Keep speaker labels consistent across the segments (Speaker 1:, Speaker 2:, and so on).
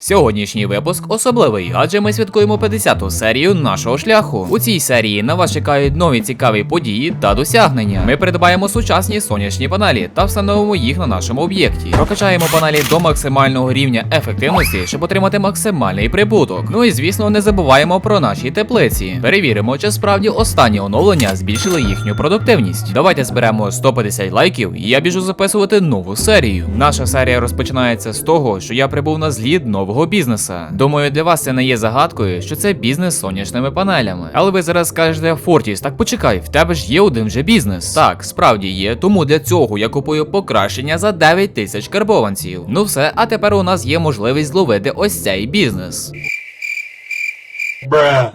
Speaker 1: Сьогоднішній випуск особливий, адже ми святкуємо 50-ту серію нашого шляху. У цій серії на вас чекають нові цікаві події та досягнення. Ми придбаємо сучасні сонячні панелі та встановимо їх на нашому об'єкті. Прокачаємо панелі до максимального рівня ефективності, щоб отримати максимальний прибуток. Ну і звісно, не забуваємо про наші теплиці. Перевіримо, чи справді останні оновлення збільшили їхню продуктивність. Давайте зберемо 150 лайків, і я біжу записувати нову серію. Наша серія розпочинається з того, що я прибув на зліт нового бізнеса. Думаю, для вас це не є загадкою, що це бізнес з сонячними панелями. Але ви зараз скажете Фортіс, так почекай, в тебе ж є один вже бізнес. Так, справді є, тому для цього я купую покращення за 9 тисяч карбованців. Ну все, а тепер у нас є можливість зловити ось цей бізнес.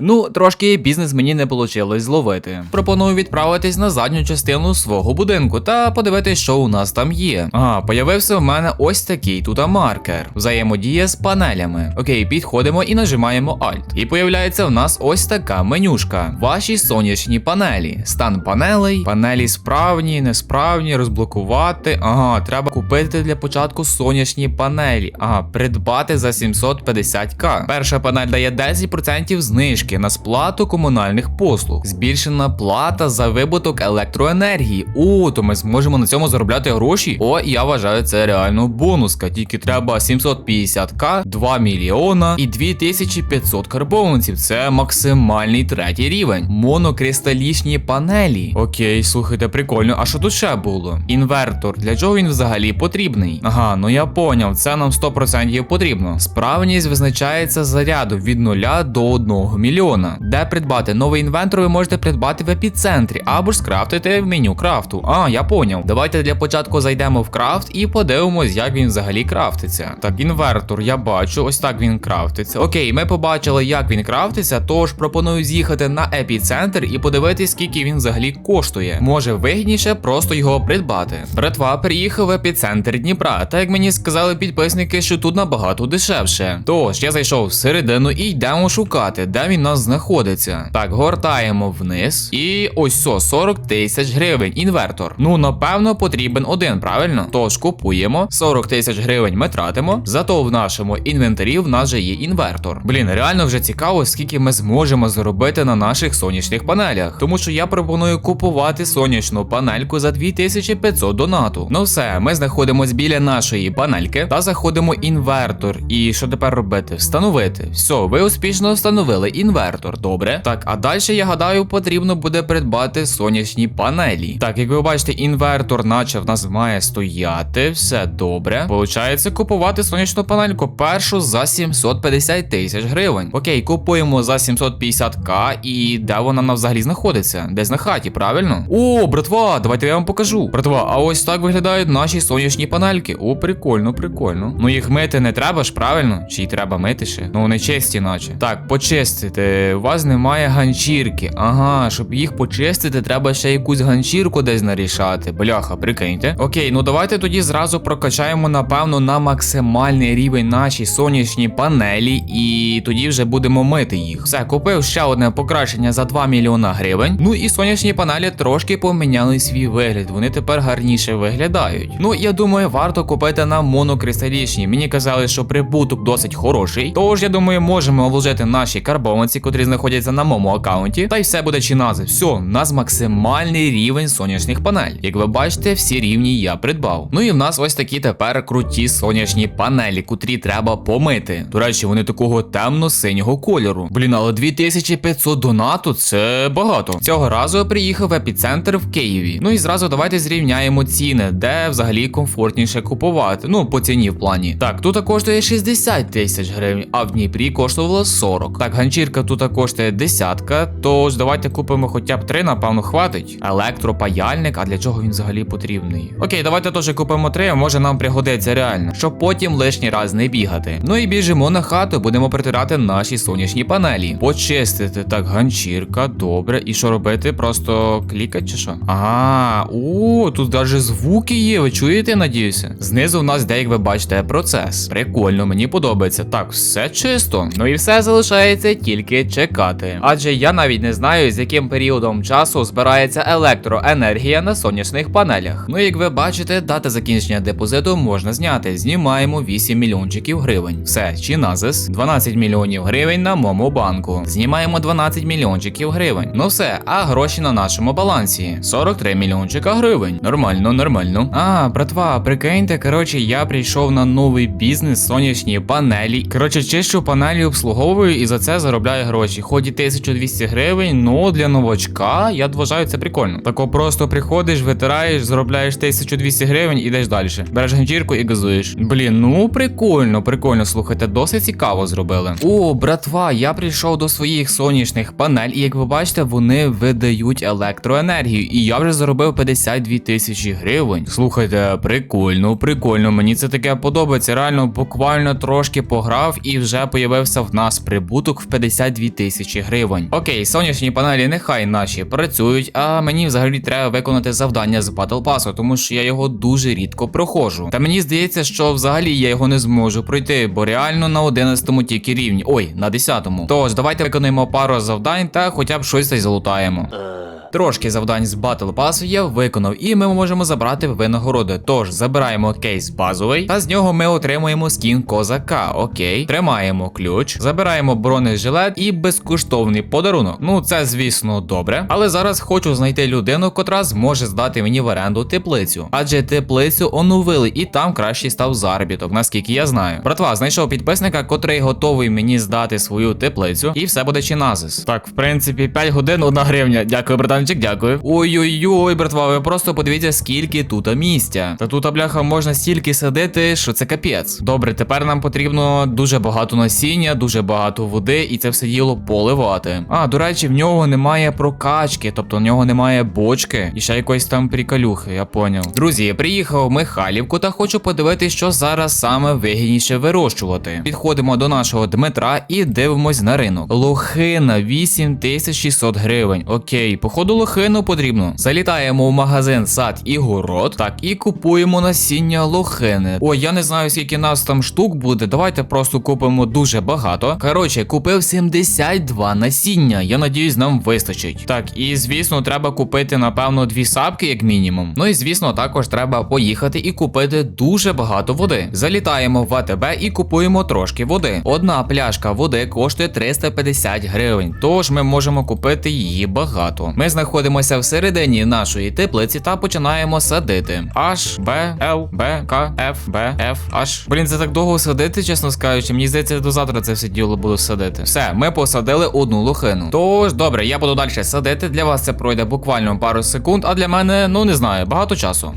Speaker 1: Ну, трошки бізнес мені не вийшло зловити. Пропоную відправитись на задню частину свого будинку та подивитись, що у нас там є. А, появився в мене ось такий тут маркер. Взаємодія з панелями. Окей, підходимо і нажимаємо Alt. І появляється в нас ось така менюшка. Ваші сонячні панелі. Стан панелей, панелі справні, несправні, розблокувати. Ага, треба купити для початку сонячні панелі. Ага, придбати за 750к. Перша панель дає 10% знижки на сплату комунальних послуг. Збільшена плата за вибуток електроенергії. О, то ми зможемо на цьому заробляти гроші. О, я вважаю, це реально бонуска. Тільки треба 750к, 2 мільйона і 2500 карбованців. Це максимальний третій рівень. Монокристалічні панелі. Окей, слухайте, прикольно. А що тут ще було? Інвертор. Для чого він взагалі потрібний? Ага, ну я поняв, це нам 100% потрібно. Справність визначається заряду від 0 до 1 мільйона. Де придбати новий інвентор, ви можете придбати в епіцентрі або ж скрафтити в меню крафту. А, я поняв. Давайте для початку зайдемо в крафт і подивимось, як він взагалі крафтиться. Так, інвертор, я бачу, ось так він крафтиться. Окей, ми побачили, як він крафтиться, тож пропоную з'їхати на епіцентр і подивитись, скільки він взагалі коштує. Може вигідніше просто його придбати. Братва приїхав в епіцентр Дніпра, та як мені сказали підписники, що тут набагато дешевше. Тож я зайшов всередину і йдемо шукати, де він у нас знаходиться. Так, гортаємо вниз. І ось со 40 тисяч гривень. Інвертор. Ну, напевно, потрібен один, правильно? Тож купуємо 40 тисяч гривень ми тратимо. Зато в нашому інвентарі в нас же є інвертор. Блін, реально вже цікаво, скільки ми зможемо заробити на наших сонячних панелях. Тому що я пропоную купувати сонячну панельку за 2500 донату. Ну все, ми знаходимось біля нашої панельки та заходимо інвертор. І що тепер робити? Встановити. Все, ви успішно встановили інвертор. Добре. Так, а далі я гадаю, потрібно буде придбати сонячні панелі. Так, як ви бачите, інвертор, наче в нас має стояти. Все добре. Получається купувати сонячну панельку першу за 750 тисяч гривень. Окей, купуємо за 750к. І де вона нам взагалі знаходиться? Десь на хаті, правильно? О, братва, давайте я вам покажу. Братва, а ось так виглядають наші сонячні панельки. О, прикольно, прикольно. Ну їх мити не треба ж, правильно? Чи й треба мити ще? Ну вони чисті, наче. Так, почистити. У вас немає ганчірки. Ага, щоб їх почистити, треба ще якусь ганчірку десь нарішати. Бляха, прикиньте. Окей, ну давайте тоді зразу прокачаємо, напевно, на максимальний рівень наші сонячні панелі, і тоді вже будемо мити їх. Все, купив ще одне покращення за 2 мільйона гривень. Ну і сонячні панелі трошки поміняли свій вигляд. Вони тепер гарніше виглядають. Ну, я думаю, варто купити на монокристалічні. Мені казали, що прибуток досить хороший. Тож, я думаю, можемо вложити наші карбованці, котрі знаходяться на моєму аккаунті. Та й все буде чинази. Все, у нас максимальний рівень сонячних панель. Як ви бачите, всі рівні я придбав. Ну і в нас ось такі тепер круті сонячні панелі, котрі треба помити. До речі, вони такого темно-синього кольору. Блін, але 2500 донату це багато. Цього разу я приїхав в епіцентр в Києві. Ну і зразу давайте зрівняємо ціни, де взагалі комфортніше купувати. Ну, по ціні в плані. Так, тут коштує 60 тисяч гривень, а в Дніпрі коштувало 40. Так, ганчірка тут коштує десятка. Тож давайте купимо хоча б три, напевно, хватить. Електропаяльник, а для чого він взагалі потрібний? Окей, давайте теж купимо три, може нам пригодиться реально, щоб потім лишній раз не бігати. Ну і біжимо на хату, будемо притирати наші сонячні панелі. Почистити так, ганчірка, добре. І що робити? Просто клікати чи що? Ага, о, тут навіть звуки є. Ви чуєте, надіюся? Знизу в нас, де як ви бачите, процес. Прикольно, мені подобається. Так, все чисто. Ну і все залишається залишається тільки чекати. Адже я навіть не знаю, з яким періодом часу збирається електроенергія на сонячних панелях. Ну, як ви бачите, дата закінчення депозиту можна зняти. Знімаємо 8 мільйончиків гривень. Все, чи назис 12 мільйонів гривень на моєму банку. Знімаємо 12 мільйончиків гривень. Ну все, а гроші на нашому балансі 43 мільйончика гривень. Нормально, нормально. А, братва, прикиньте, коротше, я прийшов на новий бізнес сонячні панелі. Коротше, чищу панелі обслуговую і за це заробляю гроші. Ході 1200 гривень, ну для новачка я вважаю це прикольно. Тако просто приходиш, витираєш, заробляєш 1200 гривень, ідеш далі. Береш ганчірку і газуєш. Блін, ну прикольно, прикольно. Слухайте, досить цікаво зробили. О, братва, я прийшов до своїх сонячних панель, і як ви бачите, вони видають електроенергію. І я вже заробив 52 тисячі гривень. Слухайте, прикольно, прикольно. Мені це таке подобається. Реально, буквально трошки пограв і вже появився в нас прибуток в 52 тисячі гривень. Окей, сонячні панелі нехай наші працюють, а мені взагалі треба виконати завдання з Battle Pass, тому що я його дуже рідко проходжу. Та мені здається, що взагалі я його не зможу пройти, бо реально на 11 тільки рівні. Ой, на 10. Тож, давайте виконуємо пару завдань та хоча б щось залутаємо. Трошки завдань з Battle Pass я виконав, і ми можемо забрати винагороди. Тож забираємо кейс базовий, та з нього ми отримуємо скін козака. Окей, тримаємо ключ, забираємо бронежилет і безкоштовний подарунок. Ну це звісно добре. Але зараз хочу знайти людину, котра зможе здати мені в оренду теплицю. Адже теплицю оновили, і там кращий став заробіток, наскільки я знаю. Братва, знайшов підписника, котрий готовий мені здати свою теплицю, і все буде чиназис. Так, в принципі, 5 годин, 1 гривня. Дякую, братанчик, дякую. Ой-ой-ой, братва, ви просто подивіться, скільки тут місця. Та тут, бляха, можна стільки садити, що це капець. Добре, тепер нам потрібно дуже багато насіння, дуже багато води, і це все діло поливати. А, до речі, в нього немає прокачки, тобто в нього немає бочки і ще якоїсь там приколюхи, я поняв. Друзі, я приїхав в Михайлівку та хочу подивитися, що зараз саме вигідніше вирощувати. Підходимо до нашого Дмитра і дивимось на ринок. Лохина 8600 гривень. Окей, походу лохину потрібно. Залітаємо в магазин сад і город. Так, і купуємо насіння лохини. Ой, я не знаю, скільки нас там штук буде. Давайте просто купимо дуже багато. Коротше, купив 72 насіння. Я надіюсь, нам вистачить. Так, і звісно, треба купити, напевно, дві сапки, як мінімум. Ну і звісно, також треба поїхати і купити дуже багато води. Залітаємо в АТБ і купуємо трошки води. Одна пляшка води коштує 350 гривень. Тож ми можемо купити її багато. Ми знаходимося всередині нашої теплиці та починаємо садити. H, B, L, B, K, F, B, F, H. Блін, це так довго садити, чесно скажучи. Мені здається, до завтра це все діло буду садити. Все, ми посадили одну лохину. Тож, добре, я буду далі садити. Для вас це пройде буквально пару секунд, а для мене, ну не знаю, багато часу.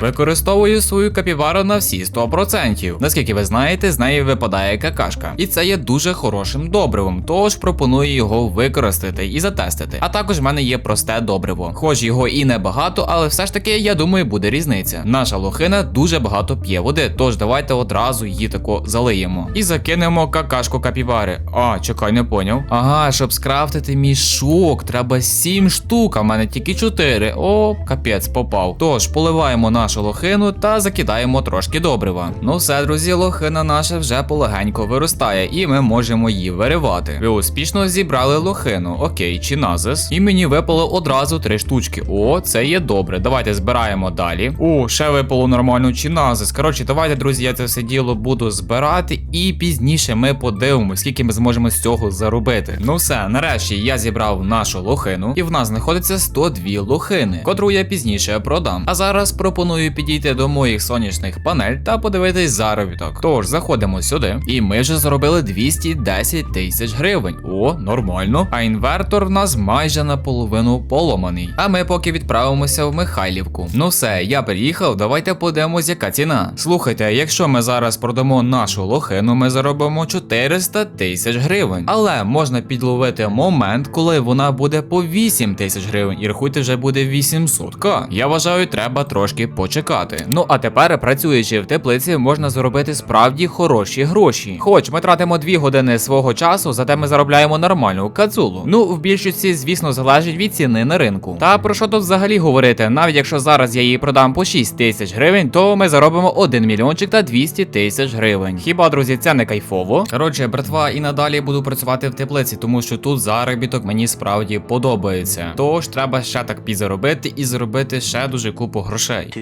Speaker 1: Використовую свою капівару на всі 100%. Наскільки ви знаєте, з неї випадає какашка. І це є дуже хорошим добривом, тож пропоную його використати і затестити. А також в мене є просте добриво. Хоч його і небагато, але все ж таки, я думаю, буде різниця. Наша лохина дуже багато п'є води, тож давайте одразу її тако залиємо. І закинемо какашку капівари. А, чекай, не поняв. Ага, щоб скрафтити мішок, треба 7 штук, а в мене тільки 4. О, капець, попав. Тож поливаємо нашу лохину та закидаємо трошки добрива. Ну все, друзі, лохина наша вже полегенько виростає, і ми можемо її виривати. Ви успішно зібрали лохину. Окей, чи назис. І мені випало одразу три штучки. О, це є добре. Давайте збираємо далі. О, ще випало нормально чиназис. Коротше, давайте, друзі, я це все діло буду збирати, і пізніше ми подивимося, скільки ми зможемо з цього заробити. Ну все, нарешті я зібрав нашу лохину, і в нас знаходиться 102 лохини, котру я пізніше продам. А зараз пропоную підійти до моїх сонячних панель та подивитись заробіток. Тож заходимо сюди, і ми вже заробили 210 тисяч гривень. О, нормально. А інвертор в нас майже наполовину поломаний. А ми поки відправимося в Михайлівку. Ну все, я приїхав. Давайте подивимось, яка ціна. Слухайте, якщо ми зараз продамо нашу лохину, ми заробимо 400 тисяч гривень. Але можна підловити момент, коли вона буде по 8 тисяч гривень, і рахуйте, вже буде 800к. Я вважаю, треба трошки чекати. Ну а тепер, працюючи в теплиці, можна заробити справді хороші гроші. Хоч ми тратимо 2 години свого часу, зате ми заробляємо нормальну кацулу. Ну, в більшості, звісно, залежить від ціни на ринку. Та про що тут взагалі говорити? Навіть якщо зараз я її продам по 6 тисяч гривень, то ми заробимо 1 мільйончик та 200 тисяч гривень. Хіба, друзі, це не кайфово? Коротше, братва, і надалі буду працювати в теплиці, тому що тут заробіток мені справді подобається. Тож треба ще так підзаробити і заробити ще дуже купу грошей.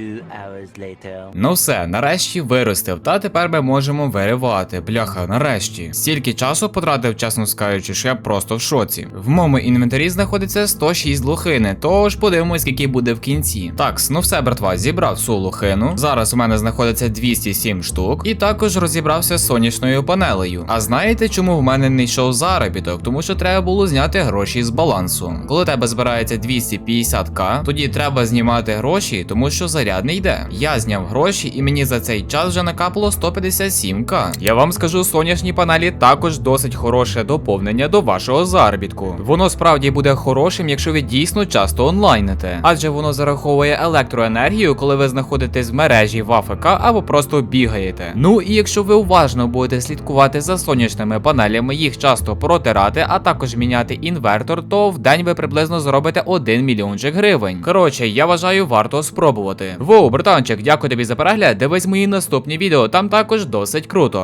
Speaker 1: Ну все, нарешті виростив, та тепер ми можемо виривати. Бляха, нарешті. Стільки часу потратив, чесно скажучи, що я просто в шоці. В моєму інвентарі знаходиться 106 лохини, тож подивимось, скільки буде в кінці. Так, ну все, братва, зібрав всю лохину. Зараз у мене знаходиться 207 штук, і також розібрався з сонячною панелею. А знаєте, чому в мене не йшов заробіток? Тому що треба було зняти гроші з балансу. Коли тебе збирається 250к, тоді треба знімати гроші, тому що заряд не йде. Я зняв гроші, і мені за цей час вже накапало 157к. Я вам скажу, сонячні панелі також досить хороше доповнення до вашого заробітку. Воно справді буде хорошим, якщо ви дійсно часто онлайните, адже воно зараховує електроенергію, коли ви знаходитесь в мережі в АФК або просто бігаєте. Ну і якщо ви уважно будете слідкувати за сонячними панелями, їх часто протирати, а також міняти інвертор, то в день ви приблизно заробите 1 мільйончик гривень. Коротше, я вважаю, варто спробувати. Воу, братанчик, дякую тобі за перегляд. Дивись мої наступні відео, там також досить круто.